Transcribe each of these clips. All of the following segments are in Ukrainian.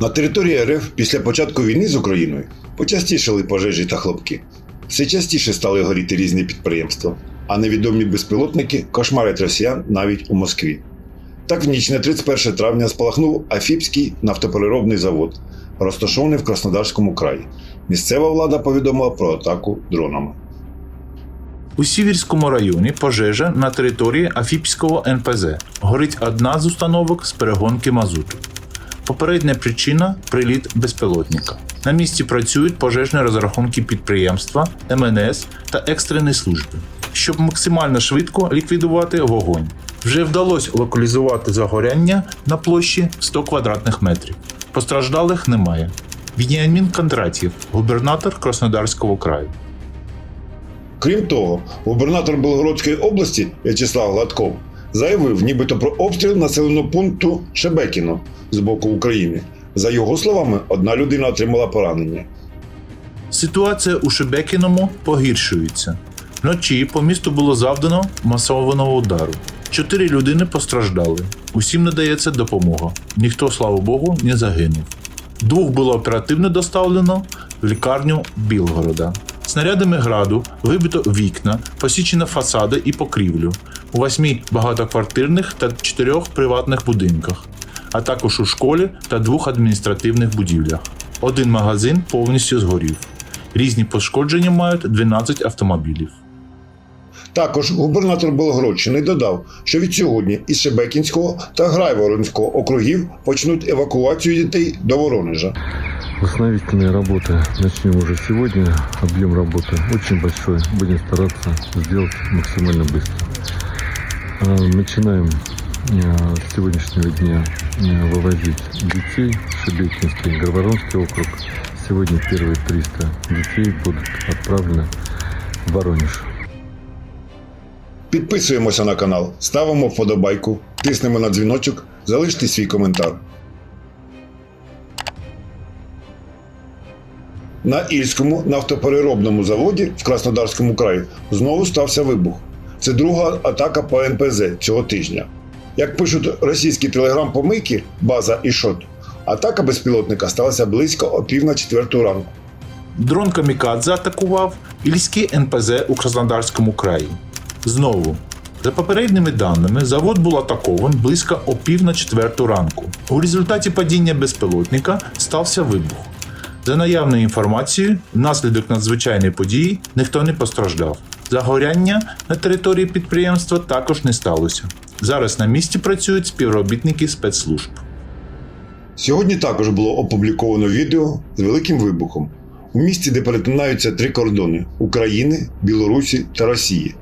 На території РФ після початку війни з Україною почастішали пожежі та хлопки. Все частіше стали горіти різні підприємства, а невідомі безпілотники кошмарять росіян навіть у Москві. Так в ніч на 31 травня спалахнув Афіпський нафтопереробний завод, розташований в Краснодарському краї. Місцева влада повідомила про атаку дронами. У Сіверському районі пожежа на території Афіпського НПЗ. Горить одна з установок з перегонки мазуту. Попередня причина приліт безпілотника. На місці працюють пожежні розрахунки підприємства, МНС та екстрені служби, щоб максимально швидко ліквідувати вогонь. Вже вдалося локалізувати загоряння на площі 100 квадратних метрів. Постраждалих немає. Вініамін Кондратів, губернатор Краснодарського краю. Крім того, губернатор Белгородської області В'ячеслав Гладков заявив нібито про обстріл населеного пункту Шебекіно з боку України. За його словами, одна людина отримала поранення. Ситуація у Шебекіному погіршується. Вночі по місту було завдано масованого удару. Чотири людини постраждали. Усім надається допомога. Ніхто, слава Богу, не загинув. Двох було оперативно доставлено в лікарню Білгорода. Снарядами граду вибито вікна, посічено фасади і покрівлю у восьми багатоквартирних та чотирьох приватних будинках, а також у школі та двох адміністративних будівлях. Один магазин повністю згорів. Різні пошкодження мають 12 автомобілів. Також губернатор Белгородщини додав, що від сьогодні із Шебекінського та Грайворонського округів почнуть евакуацію дітей до Воронежа. Восстановительные работы начнем уже сегодня. Объем работы очень большой. Будем стараться сделать максимально быстро. А, Начинаем а, с сегодняшнего дня а, вывозить детей. Шебекинский, Горворонский округ. Сегодня первые 300 детей будут отправлены в Воронеж. Підписуємося на канал, ставимо вподобайку, тиснемо на дзвіночок, залиште свій коментар. На Ільському нафтопереробному заводі в Краснодарському краї знову стався вибух. Це друга атака по НПЗ цього тижня. Як пишуть російські телеграм-помийки, база Ішот, атака безпілотника сталася близько о пів на четверту ранку. Дрон Камікадзе атакував Ільський НПЗ у Краснодарському краї. Знову, за попередніми даними, завод був атакований близько о пів на четверту ранку. У результаті падіння безпілотника стався вибух. За наявною інформацією, внаслідок надзвичайної події ніхто не постраждав. Загоряння на території підприємства також не сталося. Зараз на місці працюють співробітники спецслужб. Сьогодні також було опубліковано відео з великим вибухом у місті, де перетинаються три кордони України, Білорусі та Росії.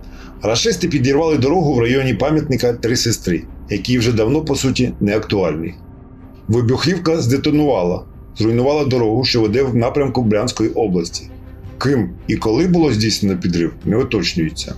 Рашисти підірвали дорогу в районі пам'ятника Три сестри, який вже давно по суті не актуальний. Вибухівка здетонувала, зруйнувала дорогу, що веде в напрямку Брянської області. Ким і коли було здійснено підрив, не уточнюється.